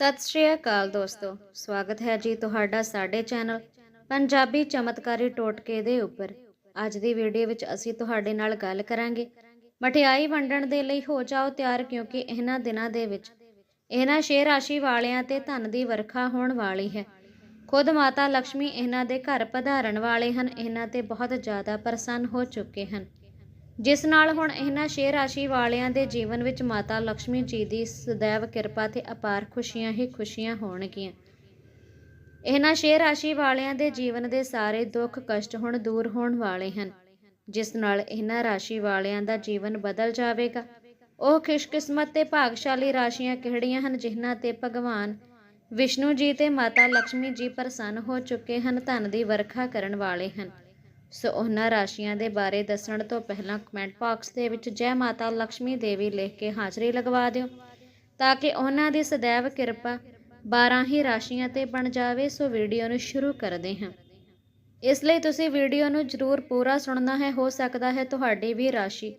ਸਤਿ ਸ਼੍ਰੀ ਅਕਾਲ ਦੋਸਤੋ। ਸਵਾਗਤ ਹੈ ਜੀ ਤੁਹਾਡਾ ਸਾਡੇ ਚੈਨਲ ਪੰਜਾਬੀ ਚਮਤਕਾਰੀ ਟੋਟਕੇ ਦੇ ਉੱਪਰ। ਅੱਜ ਦੀ ਵੀਡੀਓ ਵਿੱਚ ਅਸੀਂ ਤੁਹਾਡੇ ਨਾਲ ਗੱਲ ਕਰਾਂਗੇ। ਮਠਿਆਈ ਵੰਡਣ ਦੇ ਲਈ ਹੋ ਜਾਓ ਤਿਆਰ ਕਿਉਂਕਿ ਇਹਨਾਂ ਦਿਨਾਂ ਦੇ ਵਿੱਚ ਇਹਨਾਂ ਸ਼ੇਰ ਰਾਸ਼ੀ ਵਾਲਿਆਂ ਤੇ ਧਨ ਦੀ ਵਰਖਾ ਹੋਣ ਵਾਲੀ ਹੈ। ਖੁਦ ਮਾਤਾ ਲక్ష్ਮੀ ਇਹਨਾਂ ਦੇ ਘਰ ਪਧਾਰਨ ਵਾਲੇ ਹਨ। ਇਹਨਾਂ ਤੇ ਬਹੁਤ ਜ਼ਿਆਦਾ ਪ੍ਰਸੰਨ ਹੋ ਚੁੱਕੇ ਹਨ। ਜਿਸ ਨਾਲ ਹੁਣ ਇਹਨਾਂ ਸ਼ੇਰ ਰਾਸ਼ੀ ਵਾਲਿਆਂ ਦੇ ਜੀਵਨ ਵਿੱਚ ਮਾਤਾ ਲਕਸ਼ਮੀ ਜੀ ਦੀ ਸਦੈਵ ਕਿਰਪਾ ਤੇ ਅਪਾਰ ਖੁਸ਼ੀਆਂ ਹੀ ਖੁਸ਼ੀਆਂ ਹੋਣਗੀਆਂ। ਇਹਨਾਂ ਸ਼ੇਰ ਰਾਸ਼ੀ ਵਾਲਿਆਂ ਦੇ ਜੀਵਨ ਦੇ ਸਾਰੇ ਦੁੱਖ ਕਸ਼ਟ ਹੁਣ ਦੂਰ ਹੋਣ ਵਾਲੇ ਹਨ। ਜਿਸ ਨਾਲ ਇਹਨਾਂ ਰਾਸ਼ੀ ਵਾਲਿਆਂ ਦਾ ਜੀਵਨ ਬਦਲ ਜਾਵੇਗਾ। ਉਹ ਖੁਸ਼ਕਿਸਮਤ ਤੇ ਭਾਗਸ਼ਾਲੀ ਰਾਸ਼ੀਆਂ ਕਿਹੜੀਆਂ ਹਨ ਜਿਨ੍ਹਾਂ ਤੇ ਭਗਵਾਨ ਵਿਸ਼ਨੂੰ ਜੀ ਤੇ ਮਾਤਾ ਲਕਸ਼ਮੀ ਜੀ ਪ੍ਰਸੰਨ ਹੋ ਚੁੱਕੇ ਹਨ, ਧਨ ਦੀ ਵਰਖਾ ਕਰਨ ਵਾਲੇ ਹਨ। ਸੋ ਉਹਨਾਂ ਰਾਸ਼ੀਆਂ ਦੇ ਬਾਰੇ ਦੱਸਣ ਤੋਂ ਪਹਿਲਾਂ ਕਮੈਂਟ ਬਾਕਸ ਦੇ ਵਿੱਚ ਜੈ ਮਾਤਾ ਲਕਸ਼ਮੀ ਦੇਵੀ ਲਿਖ ਕੇ ਹਾਜ਼ਰੀ ਲਗਵਾ ਦਿਓ। ਤਾਂ ਕਿ ਉਹਨਾਂ ਦੀ ਸਦੈਵ ਕਿਰਪਾ 12 ਹੀ ਰਾਸ਼ੀਆਂ ਤੇ ਬਣ ਜਾਵੇ, ਸੋ ਵੀਡੀਓ ਨੂੰ ਸ਼ੁਰੂ ਕਰਦੇ ਹਾਂ। ਇਸ ਲਈ ਤੁਸੀਂ ਵੀਡੀਓ ਨੂੰ ਜ਼ਰੂਰ ਪੂਰਾ ਸੁਣਨਾ ਹੈ, ਹੋ ਸਕਦਾ ਹੈ ਤੁਹਾਡੀ ਵੀ ਰਾਸ਼ੀ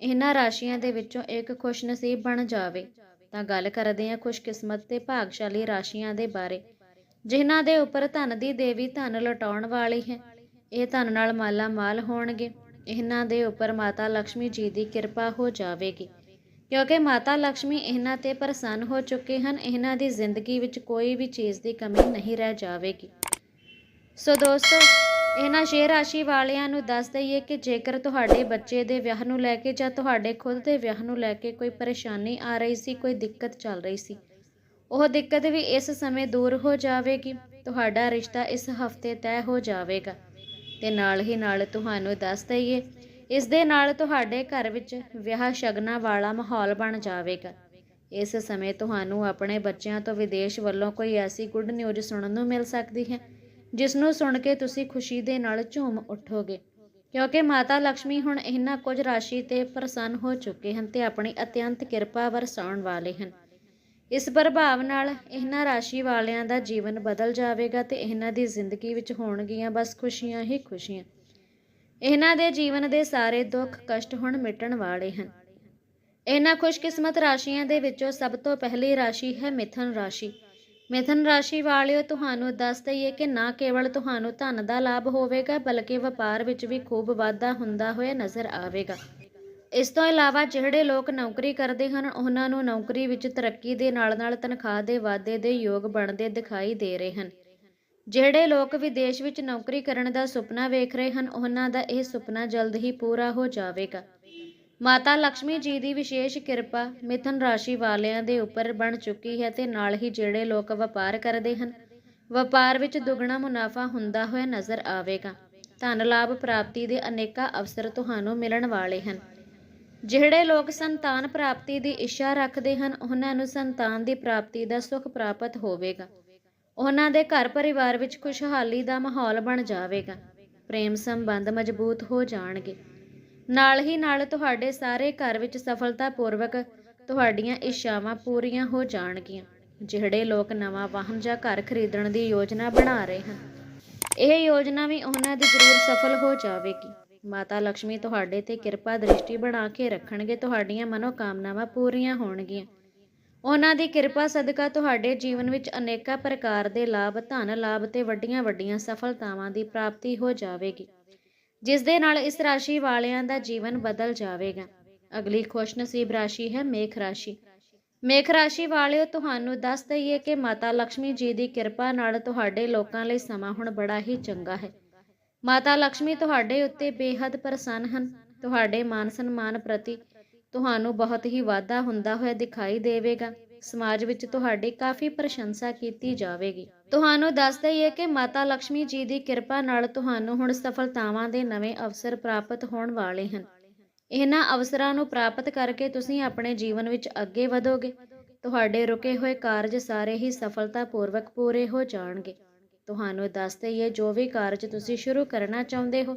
ਇਹਨਾਂ ਰਾਸ਼ੀਆਂ ਦੇ ਵਿੱਚੋਂ ਇੱਕ ਖੁਸ਼ਨਸੀਬ ਬਣ ਜਾਵੇ। ਤਾਂ ਗੱਲ ਕਰਦੇ ਹਾਂ ਖੁਸ਼ਕਿਸਮਤ ਤੇ ਭਾਗਸ਼ਾਲੀ ਰਾਸ਼ੀਆਂ ਦੇ ਬਾਰੇ। ਜਿਨ੍ਹਾਂ ਦੇ ਉੱਪਰ ਧਨ ਦੀ ਦੇਵੀ ਧਨ ਲਟਾਉਣ ਵਾਲੀ ਹੈ ਇਹ ਧਨ ਨਾਲ ਮਾਲਾਮਾਲ ਹੋਣਗੇ। ਇਹਨਾਂ ਦੇ ਉੱਪਰ ਮਾਤਾ ਲਕਸ਼ਮੀ ਜੀ ਦੀ ਕਿਰਪਾ ਹੋ ਜਾਵੇਗੀ। ਕਿਉਂਕਿ ਮਾਤਾ ਲਕਸ਼ਮੀ ਇਹਨਾਂ ਤੇ ਪ੍ਰਸੰਨ ਹੋ ਚੁੱਕੇ ਹਨ, ਇਹਨਾਂ ਦੀ ਜ਼ਿੰਦਗੀ ਵਿੱਚ ਕੋਈ ਵੀ ਚੀਜ਼ ਦੀ ਕਮੀ ਨਹੀਂ ਰਹਿ ਜਾਵੇਗੀ। ਸੋ ਦੋਸਤੋ, ਇਹਨਾਂ ਸ਼ੇਅ ਰਾਸ਼ੀ ਵਾਲਿਆਂ ਨੂੰ ਦੱਸ ਦਈਏ ਕਿ ਜੇਕਰ ਤੁਹਾਡੇ ਬੱਚੇ ਦੇ ਵਿਆਹ ਨੂੰ ਲੈ ਕੇ ਜਾਂ ਤੁਹਾਡੇ ਖੁਦ ਦੇ ਵਿਆਹ ਨੂੰ ਲੈ ਕੇ ਕੋਈ ਪਰੇਸ਼ਾਨੀ ਆ ਰਹੀ ਸੀ, ਕੋਈ ਦਿੱਕਤ ਚੱਲ ਰਹੀ ਸੀ, ਉਹ ਦਿੱਕਤ ਵੀ ਇਸ ਸਮੇਂ ਦੂਰ ਹੋ ਜਾਵੇਗੀ। ਤੁਹਾਡਾ ਰਿਸ਼ਤਾ ਇਸ ਹਫ਼ਤੇ ਤੈਅ ਹੋ ਜਾਵੇਗਾ। ਤੇ ਨਾਲ ਹੀ ਨਾਲ ਤੁਹਾਨੂੰ ਦੱਸ ਦਈਏ, ਇਸ ਦੇ ਨਾਲ ਤੁਹਾਡੇ ਘਰ ਵਿੱਚ ਵਿਆਹ ਸ਼ਗਨਾਂ ਵਾਲਾ ਮਾਹੌਲ ਬਣ ਜਾਵੇਗਾ। ਇਸ ਸਮੇਂ ਤੁਹਾਨੂੰ ਆਪਣੇ ਬੱਚਿਆਂ ਤੋਂ ਵਿਦੇਸ਼ ਵੱਲੋਂ ਕੋਈ ਐਸੀ ਗੁੱਡ ਨਿਊਜ਼ ਸੁਣਨ ਨੂੰ ਮਿਲ ਸਕਦੀ ਹੈ ਜਿਸ ਨੂੰ ਸੁਣ ਕੇ ਤੁਸੀਂ ਖੁਸ਼ੀ ਦੇ ਨਾਲ ਝੂਮ ਉੱਠੋਗੇ। ਕਿਉਂਕਿ ਮਾਤਾ ਲక్ష్ਮੀ ਹੁਣ ਇਹਨਾਂ ਕੁਝ ਰਾਸ਼ੀ ਤੇ ਪ੍ਰਸੰਨ ਹੋ ਚੁੱਕੇ ਹਨ ਤੇ ਆਪਣੀ ਅਤਿਅੰਤ ਕਿਰਪਾ ਵਰਸਾਉਣ ਵਾਲੇ ਹਨ। ਇਸ ਪ੍ਰਭਾਵ ਨਾਲ ਇਹਨਾਂ ਰਾਸ਼ੀ ਵਾਲਿਆਂ ਦਾ ਜੀਵਨ ਬਦਲ ਜਾਵੇਗਾ ਤੇ ਇਹਨਾਂ ਦੀ ਜ਼ਿੰਦਗੀ ਵਿੱਚ ਹੋਣਗੀਆਂ ਬਸ ਖੁਸ਼ੀਆਂ ਹੀ ਖੁਸ਼ੀਆਂ। ਇਹਨਾਂ ਦੇ ਜੀਵਨ ਦੇ ਸਾਰੇ ਦੁੱਖ ਕਸ਼ਟ ਹੁਣ ਮਿਟਣ ਵਾਲੇ ਹਨ। ਇਹਨਾਂ ਖੁਸ਼ਕਿਸਮਤ ਰਾਸ਼ੀਆਂ ਦੇ ਵਿੱਚੋਂ ਸਭ ਤੋਂ ਪਹਿਲੀ ਰਾਸ਼ੀ ਹੈ ਮਿਥਨ ਰਾਸ਼ੀ। ਮਿਥਨ ਰਾਸ਼ੀ ਵਾਲਿਓ, ਤੁਹਾਨੂੰ ਦੱਸ ਦਈਏ ਕਿ ਨਾ ਕੇਵਲ ਤੁਹਾਨੂੰ ਧਨ ਦਾ ਲਾਭ ਹੋਵੇਗਾ, ਬਲਕਿ ਵਪਾਰ ਵਿੱਚ ਵੀ ਖੂਬ ਵਾਧਾ ਹੁੰਦਾ ਹੋਇਆ ਨਜ਼ਰ ਆਵੇਗਾ। ਇਸ ਤੋਂ ਇਲਾਵਾ ਜਿਹੜੇ ਲੋਕ ਨੌਕਰੀ ਕਰਦੇ ਹਨ, ਉਹਨਾਂ ਨੂੰ ਨੌਕਰੀ ਵਿੱਚ ਤਰੱਕੀ ਦੇ ਨਾਲ-ਨਾਲ ਤਨਖਾਹ ਦੇ ਵਾਧੇ ਦੇ ਯੋਗ ਬਣਦੇ ਦਿਖਾਈ ਦੇ ਰਹੇ ਹਨ। ਜਿਹੜੇ ਲੋਕ ਵਿਦੇਸ਼ ਵਿੱਚ ਨੌਕਰੀ ਕਰਨ ਦਾ ਸੁਪਨਾ ਵੇਖ ਰਹੇ ਹਨ, ਉਹਨਾਂ ਦਾ ਇਹ ਸੁਪਨਾ ਜਲਦ ਹੀ ਪੂਰਾ ਹੋ ਜਾਵੇਗਾ। ਮਾਤਾ ਲక్ష్ਮੀ ਜੀ ਦੀ ਵਿਸ਼ੇਸ਼ ਕਿਰਪਾ ਮਿਥਨ ਰਾਸ਼ੀ ਵਾਲਿਆਂ ਦੇ ਉੱਪਰ ਬਣ ਚੁੱਕੀ ਹੈ ਤੇ ਨਾਲ ਹੀ ਜਿਹੜੇ ਲੋਕ ਵਪਾਰ ਕਰਦੇ ਹਨ, ਵਪਾਰ ਵਿੱਚ ਦੁੱਗਣਾ ਮੁਨਾਫਾ ਹੁੰਦਾ ਹੋਇਆ ਨਜ਼ਰ ਆਵੇਗਾ। ਧਨ ਲਾਭ ਪ੍ਰਾਪਤੀ ਦੇ ਅਨੇਕਾਂ ਅਵਸਰ ਤੁਹਾਨੂੰ ਮਿਲਣ ਵਾਲੇ ਹਨ। ਜਿਹੜੇ ਲੋਕ ਸੰਤਾਨ ਪ੍ਰਾਪਤੀ ਦੀ ਇੱਛਾ ਰੱਖਦੇ ਹਨ, ਉਹਨਾਂ ਨੂੰ ਸੰਤਾਨ ਦੀ ਪ੍ਰਾਪਤੀ ਦਾ ਸੁਖ ਪ੍ਰਾਪਤ ਹੋਵੇਗਾ। ਉਹਨਾਂ ਦੇ ਘਰ ਪਰਿਵਾਰ ਵਿੱਚ ਖੁਸ਼ਹਾਲੀ ਦਾ ਮਾਹੌਲ ਬਣ ਜਾਵੇਗਾ। ਪ੍ਰੇਮ ਸੰਬੰਧ ਮਜ਼ਬੂਤ ਹੋ ਜਾਣਗੇ। ਨਾਲ ਹੀ ਨਾਲ ਤੁਹਾਡੇ ਸਾਰੇ ਘਰ ਵਿੱਚ ਸਫਲਤਾਪੂਰਵਕ ਤੁਹਾਡੀਆਂ ਇੱਛਾਵਾਂ ਪੂਰੀਆਂ ਹੋ ਜਾਣਗੀਆਂ। ਜਿਹੜੇ ਲੋਕ ਨਵਾਂ ਵਾਹਨ ਜਾਂ ਘਰ ਖਰੀਦਣ ਦੀ ਯੋਜਨਾ ਬਣਾ ਰਹੇ ਹਨ, ਇਹ ਯੋਜਨਾ ਵੀ ਉਹਨਾਂ ਦੀ ਜ਼ਰੂਰ ਸਫਲ ਹੋ ਜਾਵੇਗੀ। ਮਾਤਾ ਲਕਸ਼ਮੀ ਤੁਹਾਡੇ ਤੇ ਕਿਰਪਾ ਦ੍ਰਿਸ਼ਟੀ ਬਣਾ ਕੇ ਰੱਖਣਗੇ, ਤੁਹਾਡੀਆਂ ਮਨੋਕਾਮਨਾਵਾਂ ਪੂਰੀਆਂ ਹੋਣਗੀਆਂ। ਉਹਨਾਂ ਦੀ ਕਿਰਪਾ ਸਦਕਾ ਤੁਹਾਡੇ ਜੀਵਨ ਵਿੱਚ ਅਨੇਕਾਂ ਪ੍ਰਕਾਰ ਦੇ ਲਾਭ, ਧਨ ਲਾਭ ਤੇ ਵੱਡੀਆਂ-ਵੱਡੀਆਂ ਸਫਲਤਾਵਾਂ ਦੀ ਪ੍ਰਾਪਤੀ ਹੋ ਜਾਵੇਗੀ, ਜਿਸ ਦੇ ਨਾਲ ਇਸ ਰਾਸ਼ੀ ਵਾਲਿਆਂ ਦਾ ਜੀਵਨ ਬਦਲ ਜਾਵੇਗਾ। ਅਗਲੀ ਖੁਸ਼ ਨਸੀਬ ਰਾਸ਼ੀ ਹੈ ਮੇਖ ਰਾਸ਼ੀ। ਮੇਖ ਰਾਸ਼ੀ ਵਾਲਿਓ, ਤੁਹਾਨੂੰ ਦੱਸ ਦਈਏ ਕਿ ਮਾਤਾ ਲక్ష్ਮੀ ਜੀ ਦੀ ਕਿਰਪਾ ਨਾਲ ਤੁਹਾਡੇ ਲੋਕਾਂ ਲਈ ਸਮਾਂ ਹੁਣ ਬੜਾ ਹੀ ਚੰਗਾ ਹੈ। ਮਾਤਾ ਲక్ష్ਮੀ ਤੁਹਾਡੇ ਉੱਤੇ ਬੇਹੱਦ ਪ੍ਰਸੰਨ ਹਨ। ਤੁਹਾਡੇ ਮਾਨ ਸਨਮਾਨ ਪ੍ਰਤੀ ਤੁਹਾਨੂੰ ਬਹੁਤ ਹੀ ਵਾਧਾ ਹੁੰਦਾ ਹੋਇਆ ਦਿਖਾਈ ਦੇਵੇਗਾ। ਸਮਾਜ ਵਿੱਚ ਤੁਹਾਡੀ ਕਾਫੀ ਪ੍ਰਸ਼ੰਸਾ ਕੀਤੀ ਜਾਵੇਗੀ। ਤੁਹਾਨੂੰ ਦੱਸ ਦਈਏ ਕਿ ਮਾਤਾ ਲక్ష్ਮੀ ਜੀ ਦੀ ਕਿਰਪਾ ਨਾਲ ਤੁਹਾਨੂੰ ਹੁਣ ਸਫਲਤਾਵਾਂ ਦੇ ਨਵੇਂ ਅਵਸਰ ਪ੍ਰਾਪਤ ਹੋਣ ਵਾਲੇ ਹਨ। ਇਹਨਾਂ ਅਵਸਰਾਂ ਨੂੰ ਪ੍ਰਾਪਤ ਕਰਕੇ ਤੁਸੀਂ ਆਪਣੇ ਜੀਵਨ ਵਿੱਚ ਅੱਗੇ ਵਧੋਗੇ। ਤੁਹਾਡੇ ਰੁਕੇ ਹੋਏ ਕਾਰਜ ਸਾਰੇ ਹੀ ਸਫਲਤਾਪੂਰਵਕ ਪੂਰੇ ਹੋ ਜਾਣਗੇ। ਤੁਹਾਨੂੰ ਦੱਸ ਦਈਏ ਜੋ ਵੀ ਕਾਰਜ ਤੁਸੀਂ ਸ਼ੁਰੂ ਕਰਨਾ ਚਾਹੁੰਦੇ ਹੋ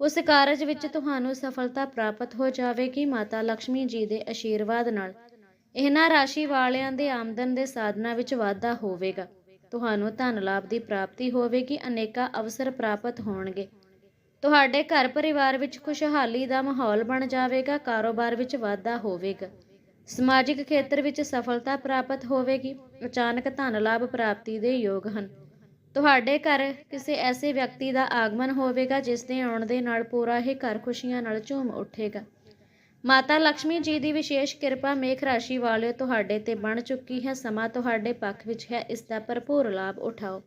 ਉਸ ਕਾਰਜ ਵਿੱਚ ਤੁਹਾਨੂੰ ਸਫਲਤਾ ਪ੍ਰਾਪਤ ਹੋ ਜਾਵੇਗੀ ਮਾਤਾ ਲక్ష్ਮੀ ਜੀ ਦੇ ਆਸ਼ੀਰਵਾਦ ਨਾਲ। ਇਹਨਾਂ ਰਾਸ਼ੀ ਵਾਲਿਆਂ ਦੇ ਆਮਦਨ ਦੇ ਸਾਧਨਾਂ ਵਿੱਚ ਵਾਧਾ ਹੋਵੇਗਾ। ਤੁਹਾਨੂੰ ਧਨ ਲਾਭ ਦੀ ਪ੍ਰਾਪਤੀ ਹੋਵੇਗੀ ਅਨੇਕਾਂ ਅਵਸਰ ਪ੍ਰਾਪਤ ਹੋਣਗੇ। ਤੁਹਾਡੇ ਘਰ ਪਰਿਵਾਰ ਵਿੱਚ ਖੁਸ਼ਹਾਲੀ ਦਾ ਮਾਹੌਲ ਬਣ ਜਾਵੇਗਾ ਕਾਰੋਬਾਰ ਵਿੱਚ ਵਾਧਾ ਹੋਵੇਗਾ। ਸਮਾਜਿਕ ਖੇਤਰ ਵਿੱਚ ਸਫਲਤਾ ਪ੍ਰਾਪਤ ਹੋਵੇਗੀ ਅਚਾਨਕ ਧਨ ਲਾਭ ਪ੍ਰਾਪਤੀ ਦੇ ਯੋਗ ਹਨ। ਤੁਹਾਡੇ ਘਰ ਕਿਸੇ ਐਸੇ ਵਿਅਕਤੀ ਦਾ ਆਗਮਨ ਹੋਵੇਗਾ ਜਿਸ ਦੇ ਆਉਣ ਦੇ ਨਾਲ ਪੂਰਾ ਹੀ ਘਰ ਖੁਸ਼ੀਆਂ ਨਾਲ ਝੂਮ ਉੱਠੇਗਾ। ਮਾਤਾ ਲక్ష్ਮੀ ਜੀ ਦੀ ਵਿਸ਼ੇਸ਼ ਕਿਰਪਾ ਮੇਖ ਰਾਸ਼ੀ ਵਾਲਿਓ ਤੁਹਾਡੇ ਤੇ ਬਣ ਚੁੱਕੀ ਹੈ, ਸਮਾਂ ਤੁਹਾਡੇ ਪੱਖ ਵਿੱਚ ਹੈ, ਇਸ ਦਾ ਭਰਪੂਰ ਲਾਭ ਉਠਾਓ।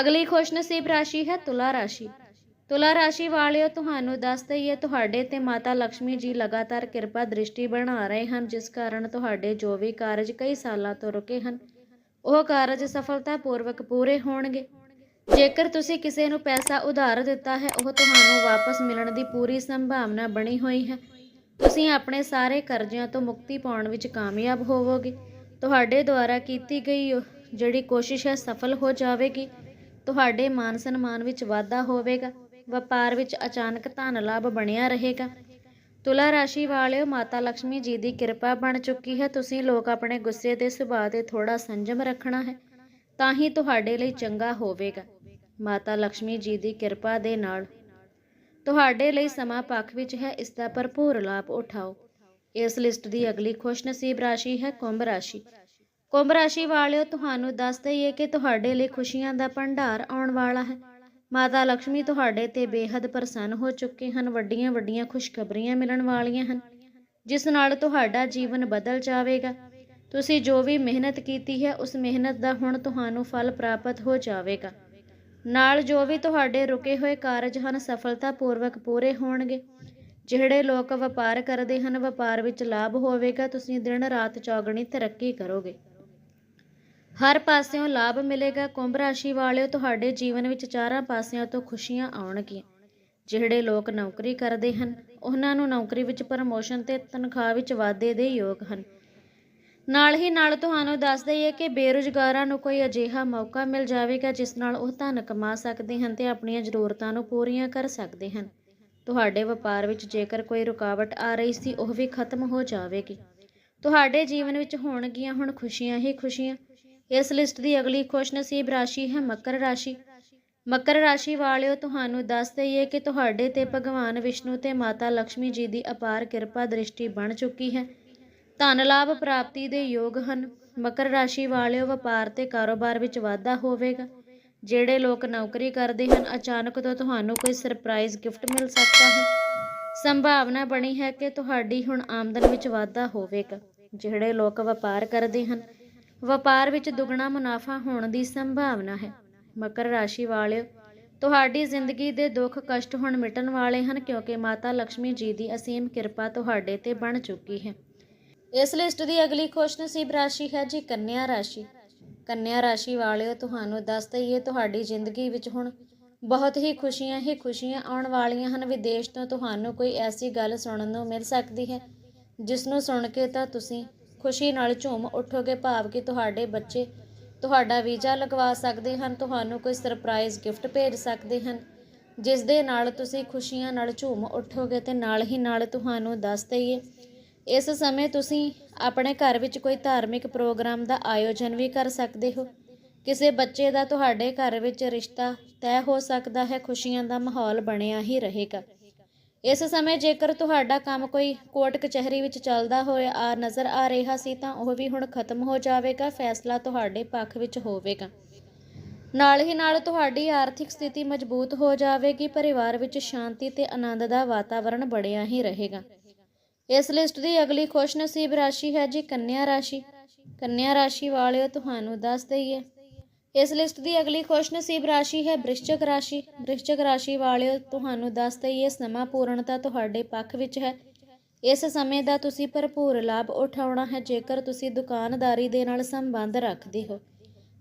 ਅਗਲੀ ਖੁਸ਼ਨਸੀਬ ਰਾਸ਼ੀ ਹੈ, ਤੁਲਾ ਰਾਸ਼ੀ। ਤੁਲਾ ਰਾਸ਼ੀ ਵਾਲਿਓ, ਤੁਹਾਨੂੰ ਦੱਸ ਦਈਏ, ਤੁਹਾਡੇ ਤੇ ਮਾਤਾ ਲక్ష్ਮੀ ਜੀ ਲਗਾਤਾਰ ਕਿਰਪਾ ਦ੍ਰਿਸ਼ਟੀ ਬਣਾ ਰਹੇ ਹਨ, ਜਿਸ ਕਾਰਨ ਤੁਹਾਡੇ ਜੋ ਵੀ ਕਾਰਜ ਕਈ ਸਾਲਾਂ ਤੋਂ ਰੁਕੇ ਹਨ ਉਹ ਕਾਰਜ ਸਫਲਤਾਪੂਰਵਕ ਪੂਰੇ ਹੋਣਗੇ। ਜੇਕਰ ਤੁਸੀਂ ਕਿਸੇ ਨੂੰ ਪੈਸਾ ਉਧਾਰ ਦਿੱਤਾ ਹੈ, ਉਹ ਤੁਹਾਨੂੰ ਵਾਪਸ ਮਿਲਣ ਦੀ ਪੂਰੀ ਸੰਭਾਵਨਾ ਬਣੀ ਹੋਈ ਹੈ। ਤੁਸੀਂ ਆਪਣੇ ਸਾਰੇ ਕਰਜ਼ਿਆਂ ਤੋਂ ਮੁਕਤੀ ਪਾਉਣ ਵਿੱਚ ਕਾਮਯਾਬ ਹੋਵੋਗੇ। ਤੁਹਾਡੇ ਦੁਆਰਾ ਕੀਤੀ ਗਈ ਜਿਹੜੀ ਕੋਸ਼ਿਸ਼ ਹੈ, ਸਫਲ ਹੋ ਜਾਵੇਗੀ। ਤੁਹਾਡੇ ਮਾਨ ਸਨਮਾਨ ਵਿੱਚ ਵਾਧਾ ਹੋਵੇਗਾ। ਵਪਾਰ ਵਿੱਚ ਅਚਾਨਕ ਧਨ ਲਾਭ ਬਣਿਆ ਰਹੇਗਾ। ਤੁਲਾ ਰਾਸ਼ੀ ਵਾਲਿਓ, ਮਾਤਾ ਲਕਸ਼ਮੀ ਜੀ ਦੀ ਕਿਰਪਾ ਬਣ ਚੁੱਕੀ ਹੈ। ਤੁਸੀਂ ਲੋਕ ਆਪਣੇ ਗੁੱਸੇ ਦੇ ਸੁਭਾਅ ਤੇ ਥੋੜਾ ਸੰਜਮ ਰੱਖਣਾ ਹੈ, ਤਾਂ ਹੀ ਤੁਹਾਡੇ ਲਈ ਚੰਗਾ ਹੋਵੇਗਾ। ਮਾਤਾ ਲਕਸ਼ਮੀ ਜੀ ਦੀ ਕਿਰਪਾ ਦੇ ਨਾਲ। ਤੁਹਾਡੇ ਲਈ ਸਮਾਂ ਪੱਖ ਵਿੱਚ ਹੈ, ਇਸ ਦਾ ਭਰਪੂਰ ਲਾਭ ਉਠਾਓ। ਇਸ ਲਿਸਟ ਦੀ ਅਗਲੀ ਖੁਸ਼ ਨਸੀਬ ਰਾਸ਼ੀ ਹੈ, ਕੁੰਭ ਰਾਸ਼ੀ। ਕੁੰਭ ਰਾਸ਼ੀ ਵਾਲਿਓ, ਤੁਹਾਨੂੰ ਦੱਸ ਦਈਏ ਕਿ ਤੁਹਾਡੇ ਲਈ ਖੁਸ਼ੀਆਂ ਦਾ ਭੰਡਾਰ ਆਉਣ ਵਾਲਾ ਹੈ। ਮਾਤਾ ਲక్ష్ਮੀ ਤੁਹਾਡੇ ਤੇ ਬੇਹੱਦ ਪ੍ਰਸੰਨ ਹੋ ਚੁੱਕੇ ਹਨ, ਵੱਡੀਆਂ ਵੱਡੀਆਂ ਖੁਸ਼ਖਬਰੀਆਂ ਮਿਲਣ ਵਾਲੀਆਂ ਹਨ। ਜਿਸ ਨਾਲ ਤੁਹਾਡਾ ਜੀਵਨ ਬਦਲ ਜਾਵੇਗਾ। ਤੁਸੀਂ ਜੋ ਵੀ ਮਿਹਨਤ ਕੀਤੀ ਹੈ, ਉਸ ਮਿਹਨਤ ਦਾ ਹੁਣ ਤੁਹਾਨੂੰ ਫਲ ਪ੍ਰਾਪਤ ਹੋ ਜਾਵੇਗਾ। ਨਾਲ ਜੋ ਵੀ ਤੁਹਾਡੇ ਰੁਕੇ ਹੋਏ ਕਾਰਜ ਹਨ, ਸਫਲਤਾਪੂਰਵਕ ਪੂਰੇ ਹੋਣਗੇ। ਜਿਹੜੇ ਲੋਕ ਵਪਾਰ ਕਰਦੇ ਹਨ, ਵਪਾਰ ਵਿੱਚ ਲਾਭ ਹੋਵੇਗਾ। ਤੁਸੀਂ ਦਿਨ ਰਾਤ ਚੌਗਣੀ ਤਰੱਕੀ ਕਰੋਗੇ। ਹਰ ਪਾਸਿਓਂ ਲਾਭ ਮਿਲੇਗਾ, ਕੁੰਭ ਰਾਸ਼ੀ ਵਾਲਿਓ ਤੁਹਾਡੇ ਜੀਵਨ ਵਿੱਚ ਚਾਰਾਂ ਪਾਸਿਆਂ ਤੋਂ ਖੁਸ਼ੀਆਂ ਆਉਣਗੀਆਂ। ਜਿਹੜੇ ਲੋਕ ਨੌਕਰੀ ਕਰਦੇ ਹਨ, ਉਹਨਾਂ ਨੂੰ ਨੌਕਰੀ ਵਿੱਚ ਪ੍ਰਮੋਸ਼ਨ ਤੇ ਤਨਖਾਹ ਵਿੱਚ ਵਾਧੇ ਦੇ ਯੋਗ ਹਨ। ਨਾਲ ਹੀ ਨਾਲ ਤੁਹਾਨੂੰ ਦੱਸ ਦਈਏ ਕਿ ਬੇਰੁਜ਼ਗਾਰਾਂ ਨੂੰ ਕੋਈ ਅਜਿਹਾ ਮੌਕਾ ਮਿਲ ਜਾਵੇਗਾ, ਜਿਸ ਨਾਲ ਉਹ ਧਨ ਕਮਾ ਸਕਦੇ ਹਨ ਤੇ ਆਪਣੀਆਂ ਜ਼ਰੂਰਤਾਂ ਨੂੰ ਪੂਰੀਆਂ ਕਰ ਸਕਦੇ ਹਨ। ਤੁਹਾਡੇ ਵਪਾਰ ਵਿੱਚ ਜੇਕਰ ਕੋਈ ਰੁਕਾਵਟ ਆ ਰਹੀ ਸੀ, ਉਹ ਵੀ ਖਤਮ ਹੋ ਜਾਵੇਗੀ। ਤੁਹਾਡੇ ਜੀਵਨ ਵਿੱਚ ਹੋਣਗੀਆਂ ਹੁਣ ਖੁਸ਼ੀਆਂ ਹੀ ਖੁਸ਼ੀਆਂ ਇਸ ਲਿਸਟ ਦੀ ਅਗਲੀ ਖੁਸ਼ਨਸੀਬ ਰਾਸ਼ੀ ਹੈ ਮਕਰ ਰਾਸ਼ੀ। ਮਕਰ ਰਾਸ਼ੀ ਵਾਲਿਓ, ਤੁਹਾਨੂੰ ਦੱਸ ਦਈਏ ਕਿ ਤੁਹਾਡੇ ਤੇ ਭਗਵਾਨ ਵਿਸ਼ਨੂੰ ਤੇ ਮਾਤਾ ਲక్ష్ਮੀ ਜੀ ਦੀ ਅਪਾਰ ਕਿਰਪਾ ਦ੍ਰਿਸ਼ਟੀ ਬਣ ਚੁੱਕੀ ਹੈ। ਧਨ ਲਾਭ ਪ੍ਰਾਪਤੀ ਦੇ ਯੋਗ ਹਨ। ਮਕਰ ਰਾਸ਼ੀ ਵਾਲਿਓ, ਵਪਾਰ ਤੇ ਕਾਰੋਬਾਰ ਵਿੱਚ ਵਾਧਾ ਹੋਵੇਗਾ। ਜਿਹੜੇ ਲੋਕ ਨੌਕਰੀ ਕਰਦੇ ਹਨ, ਅਚਾਨਕ ਤੋਂ ਤੁਹਾਨੂੰ ਕੋਈ ਸਰਪ੍ਰਾਈਜ਼ ਗਿਫਟ ਮਿਲ ਸਕਦਾ ਹੈ। ਸੰਭਾਵਨਾ ਬਣੀ ਹੈ ਕਿ ਤੁਹਾਡੀ ਹੁਣ ਆਮਦਨ ਵਿੱਚ ਵਾਧਾ ਹੋਵੇਗਾ। ਜਿਹੜੇ ਲੋਕ ਵਪਾਰ ਕਰਦੇ ਹਨ ਵਪਾਰ ਵਿੱਚ ਦੁੱਗਣਾ ਮੁਨਾਫਾ ਹੋਣ ਦੀ ਸੰਭਾਵਨਾ ਹੈ। ਮਕਰ ਰਾਸ਼ੀ ਵਾਲਿਓ, ਤੁਹਾਡੀ ਜ਼ਿੰਦਗੀ ਦੇ ਦੁੱਖ ਕਸ਼ਟ ਹੁਣ ਮਿਟਣ ਵਾਲੇ ਹਨ ਕਿਉਂਕਿ ਮਾਤਾ ਲక్ష్ਮੀ ਜੀ ਦੀ ਅਸੀਮ ਕਿਰਪਾ ਤੁਹਾਡੇ ਤੇ ਬਣ ਚੁੱਕੀ ਹੈ। ਇਸ ਲਿਸਟ ਦੀ ਅਗਲੀ ਖੁਸ਼ਨਸੀਬ ਰਾਸ਼ੀ ਹੈ ਜੀ ਕੰਨਿਆ ਰਾਸ਼ੀ। ਕੰਨਿਆ ਰਾਸ਼ੀ ਵਾਲਿਓ, ਤੁਹਾਨੂੰ ਦੱਸ ਦਈਏ ਤੁਹਾਡੀ ਜ਼ਿੰਦਗੀ ਵਿੱਚ ਹੁਣ ਬਹੁਤ ਹੀ ਖੁਸ਼ੀਆਂ ਹੀ ਖੁਸ਼ੀਆਂ ਆਉਣ ਵਾਲੀਆਂ ਹਨ। ਵਿਦੇਸ਼ ਤੋਂ ਤੁਹਾਨੂੰ ਕੋਈ ਐਸੀ ਗੱਲ ਸੁਣਨ ਨੂੰ ਮਿਲ ਸਕਦੀ ਹੈ, ਜਿਸ ਨੂੰ ਸੁਣ ਕੇ ਤਾਂ ਤੁਸੀਂ ਖੁਸ਼ੀ ਨਾਲ ਝੂਮ ਉੱਠੋਗੇ ਭਾਵ ਕਿ ਤੁਹਾਡੇ ਬੱਚੇ ਤੁਹਾਡਾ ਵੀਜ਼ਾ ਲਗਵਾ ਸਕਦੇ ਹਨ, ਤੁਹਾਨੂੰ ਕੋਈ ਸਰਪ੍ਰਾਈਜ਼ ਗਿਫਟ ਭੇਜ ਸਕਦੇ ਹਨ। ਜਿਸ ਦੇ ਨਾਲ ਤੁਸੀਂ ਖੁਸ਼ੀਆਂ ਨਾਲ ਝੂਮ ਉੱਠੋਗੇ ਤੇ ਨਾਲ ਹੀ ਨਾਲ ਤੁਹਾਨੂੰ ਦੱਸ ਦਈਏ, ਇਸ ਸਮੇਂ ਤੁਸੀਂ ਆਪਣੇ ਘਰ ਵਿੱਚ ਕੋਈ ਧਾਰਮਿਕ ਪ੍ਰੋਗਰਾਮ ਦਾ ਆਯੋਜਨ ਵੀ ਕਰ ਸਕਦੇ ਹੋ। ਕਿਸੇ ਬੱਚੇ ਦਾ ਤੁਹਾਡੇ ਘਰ ਵਿੱਚ ਰਿਸ਼ਤਾ ਤੈਅ ਹੋ ਸਕਦਾ ਹੈ, ਖੁਸ਼ੀਆਂ ਦਾ ਮਾਹੌਲ ਬਣਿਆ ਹੀ ਰਹੇਗਾ। ਇਸ ਸਮੇਂ ਜੇਕਰ ਤੁਹਾਡਾ ਕੰਮ ਕੋਈ ਕੋਰਟ ਕਚਹਿਰੀ ਵਿੱਚ ਚੱਲਦਾ ਹੋਇਆ, ਆ ਨਜ਼ਰ ਆ ਰਿਹਾ ਸੀ, ਤਾਂ ਉਹ ਵੀ ਹੁਣ ਖਤਮ ਹੋ ਜਾਵੇਗਾ, ਫੈਸਲਾ ਤੁਹਾਡੇ ਪੱਖ ਵਿੱਚ ਹੋਵੇਗਾ। ਨਾਲ ਹੀ ਨਾਲ ਤੁਹਾਡੀ ਆਰਥਿਕ ਸਥਿਤੀ ਮਜ਼ਬੂਤ ਹੋ ਜਾਵੇਗੀ, ਪਰਿਵਾਰ ਵਿੱਚ ਸ਼ਾਂਤੀ ਤੇ ਆਨੰਦ ਦਾ ਵਾਤਾਵਰਣ ਬਣਿਆ ਹੀ ਰਹੇਗਾ। ਇਸ ਲਿਸਟ ਦੀ ਅਗਲੀ ਖੁਸ਼ਨਸੀਬ ਰਾਸ਼ੀ ਹੈ ਜੀ, ਕੰਨਿਆ ਰਾਸ਼ੀ। ਕੰਨਿਆ ਰਾਸ਼ੀ ਵਾਲਿਓ, ਤੁਹਾਨੂੰ ਦੱਸ ਦਈਏ। ਇਸ ਲਿਸਟ ਦੀ ਅਗਲੀ ਖੁਸ਼ਨਸੀਬ ਰਾਸ਼ੀ ਹੈ ਬ੍ਰਿਸ਼ਚਕ ਰਾਸ਼ੀ। ਬ੍ਰਿਸ਼ਚਕ ਰਾਸ਼ੀ ਵਾਲਿਓ, ਤੁਹਾਨੂੰ ਦੱਸ ਦਈਏ ਸਮਾਂ ਪੂਰਨਤਾ ਤੁਹਾਡੇ ਪੱਖ ਵਿੱਚ ਹੈ। ਇਸ ਸਮੇਂ ਦਾ ਤੁਸੀਂ ਭਰਪੂਰ ਲਾਭ ਉਠਾਉਣਾ ਹੈ, ਜੇਕਰ ਤੁਸੀਂ ਦੁਕਾਨਦਾਰੀ ਦੇ ਨਾਲ ਸੰਬੰਧ ਰੱਖਦੇ ਹੋ।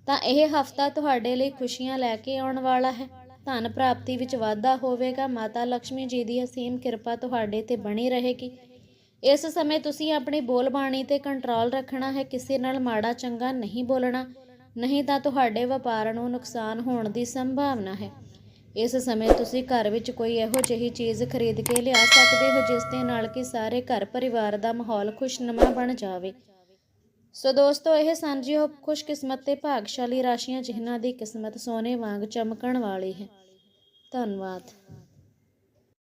ਤਾਂ ਇਹ ਹਫਤਾ ਤੁਹਾਡੇ ਲਈ ਖੁਸ਼ੀਆਂ ਲੈ ਕੇ ਆਉਣ ਵਾਲਾ ਹੈ। ਧਨ ਪ੍ਰਾਪਤੀ ਵਿੱਚ ਵਾਧਾ ਹੋਵੇਗਾ, ਮਾਤਾ ਲక్ష్ਮੀ ਜੀ ਦੀ ਅਸੀਮ ਕਿਰਪਾ ਤੁਹਾਡੇ ਤੇ ਬਣੀ ਰਹੇਗੀ। ਇਸ ਸਮੇਂ ਤੁਸੀਂ ਆਪਣੀ ਬੋਲਬਾਣੀ ਤੇ ਕੰਟਰੋਲ ਰੱਖਣਾ ਹੈ, ਕਿਸੇ ਨਾਲ ਮਾੜਾ ਚੰਗਾ ਨਹੀਂ ਬੋਲਣਾ। ਨਹੀਂ ਤਾਂ ਤੁਹਾਡੇ ਵਪਾਰ ਨੂੰ ਨੁਕਸਾਨ ਹੋਣ ਦੀ ਸੰਭਾਵਨਾ ਹੈ। ਇਸ ਸਮੇਂ ਤੁਸੀਂ ਘਰ ਵਿੱਚ ਕੋਈ ਇਹੋ ਜਿਹੀ ਚੀਜ਼ ਖਰੀਦ ਕੇ ਲਿਆ ਸਕਦੇ ਹੋ, ਜਿਸ ਦੇ ਨਾਲ ਕਿ ਸਾਰੇ ਘਰ ਪਰਿਵਾਰ ਦਾ ਮਾਹੌਲ ਖੁਸ਼ਨਮਾ ਬਣ ਜਾਵੇ। ਸੋ ਦੋਸਤੋ, ਇਹ ਸਾਂਝੀ ਸਾਂਝੀਓ ਖੁਸ਼ਕਿਸਮਤ ਤੇ ਭਾਗਸ਼ਾਲੀ ਰਾਸ਼ੀਆਂ, ਜਿਨ੍ਹਾਂ ਦੀ ਕਿਸਮਤ ਸੋਨੇ ਵਾਂਗ ਚਮਕਣ ਵਾਲੀ ਹੈ। ਧੰਨਵਾਦ।